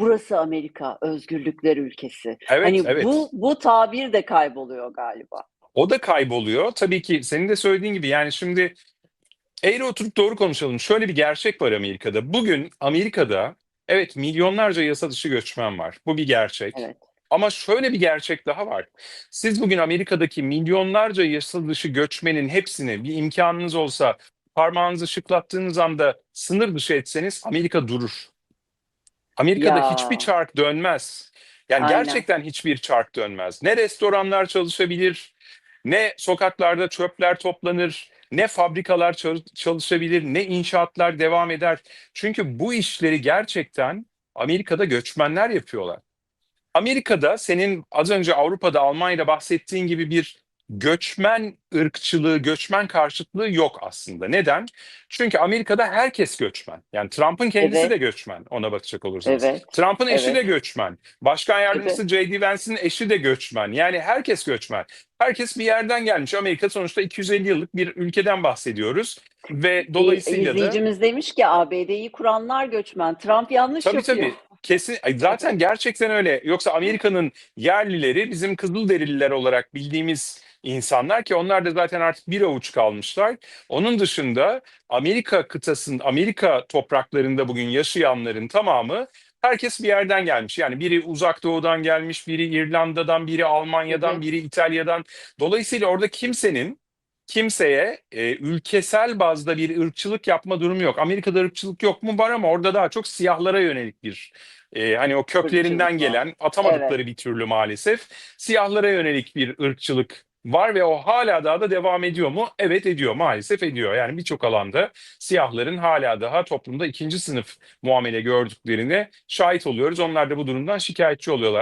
burası Amerika, özgürlükler ülkesi. Evet, Hani evet. bu bu tabir de kayboluyor galiba. O da kayboluyor. Tabii ki senin de söylediğin gibi yani şimdi eğri oturup doğru konuşalım. Şöyle bir gerçek var Amerika'da. Bugün Amerika'da evet milyonlarca yasa dışı göçmen var. Bu bir gerçek. Evet. Ama şöyle bir gerçek daha var. Siz bugün Amerika'daki milyonlarca yasa dışı göçmenin hepsini bir imkanınız olsa parmağınızı şıklattığınız anda sınır dışı etseniz Amerika durur. Amerika'da Ya. hiçbir çark dönmez. Yani Aynen. gerçekten hiçbir çark dönmez. Ne restoranlar çalışabilir, ne sokaklarda çöpler toplanır, ne fabrikalar çal- çalışabilir, ne inşaatlar devam eder. Çünkü bu işleri gerçekten Amerika'da göçmenler yapıyorlar. Amerika'da senin az önce Avrupa'da, Almanya'da bahsettiğin gibi bir göçmen ırkçılığı, göçmen karşıtlığı yok aslında. Neden? Çünkü Amerika'da herkes göçmen. Yani Trump'ın kendisi Evet. de göçmen ona bakacak olursanız. Evet. Trump'ın eşi Evet. de göçmen. Başkan yardımcısı J.D. Vance'in eşi de göçmen. Yani herkes göçmen. Herkes bir yerden gelmiş. Amerika sonuçta 250 yıllık bir ülkeden bahsediyoruz. Ve dolayısıyla da... İzleyicimiz demiş ki ABD'yi kuranlar göçmen. Trump yanlış Tabii yapıyor. tabii. Kesin zaten gerçekten öyle. Yoksa Amerika'nın yerlileri bizim Kızılderililer olarak bildiğimiz insanlar ki onlar da zaten artık bir avuç kalmışlar. Onun dışında Amerika kıtasının Amerika topraklarında bugün yaşayanların tamamı herkes bir yerden gelmiş. Yani biri uzak doğudan gelmiş, biri İrlanda'dan, biri Almanya'dan, biri İtalya'dan. Dolayısıyla orada kimsenin kimseye e, ülkesel bazda bir ırkçılık yapma durumu yok. Amerika'da ırkçılık yok mu? Var ama orada daha çok siyahlara yönelik bir e, hani o köklerinden gelen atamadıkları bir türlü maalesef siyahlara yönelik bir ırkçılık var ve o hala daha da devam ediyor mu? Evet ediyor maalesef ediyor. Yani birçok alanda siyahların hala daha toplumda ikinci sınıf muamele gördüklerine şahit oluyoruz. Onlar da bu durumdan şikayetçi oluyorlar.